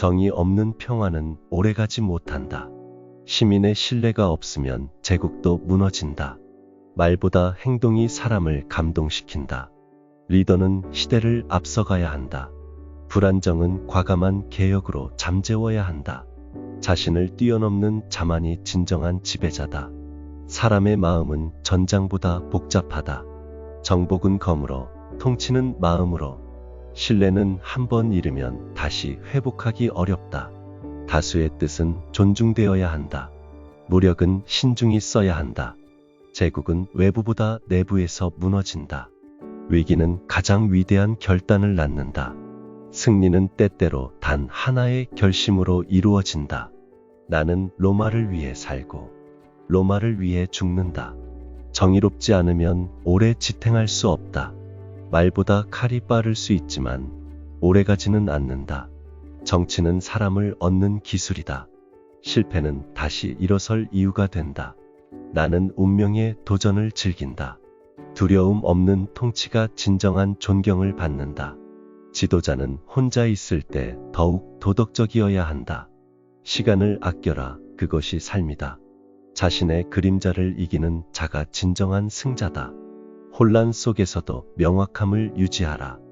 정이 없는 평화는 오래가지 못한다. 시민의 신뢰가 없으면 제국도 무너진다. 말보다 행동이 사람을 감동시킨다. 리더는 시대를 앞서가야 한다. 불안정은 과감한 개혁으로 잠재워야 한다. 자신을 뛰어넘는 자만이 진정한 지배자다. 사람의 마음은 전장보다 복잡하다. 정복은 검으로, 통치는 마음으로, 신뢰는 한번 잃으면 다시 회복하기 어렵다. 다수의 뜻은 존중되어야 한다. 무력은 신중히 써야 한다. 제국은 외부보다 내부에서 무너진다. 위기는 가장 위대한 결단을 낳는다. 승리는 때때로 단 하나의 결심으로 이루어진다. 나는 로마를 위해 살고 로마를 위해 죽는다. 정의롭지 않으면 오래 지탱할 수 없다. 말보다 칼이 빠를 수 있지만 오래가지는 않는다. 정치는 사람을 얻는 기술이다. 실패는 다시 일어설 이유가 된다. 나는 운명의 도전을 즐긴다. 두려움 없는 통치가 진정한 존경을 받는다. 지도자는 혼자 있을 때 더욱 도덕적이어야 한다. 시간을 아껴라. 그것이 삶이다. 자신의 그림자를 이기는 자가 진정한 승자다. 혼란 속에서도 명확함을 유지하라.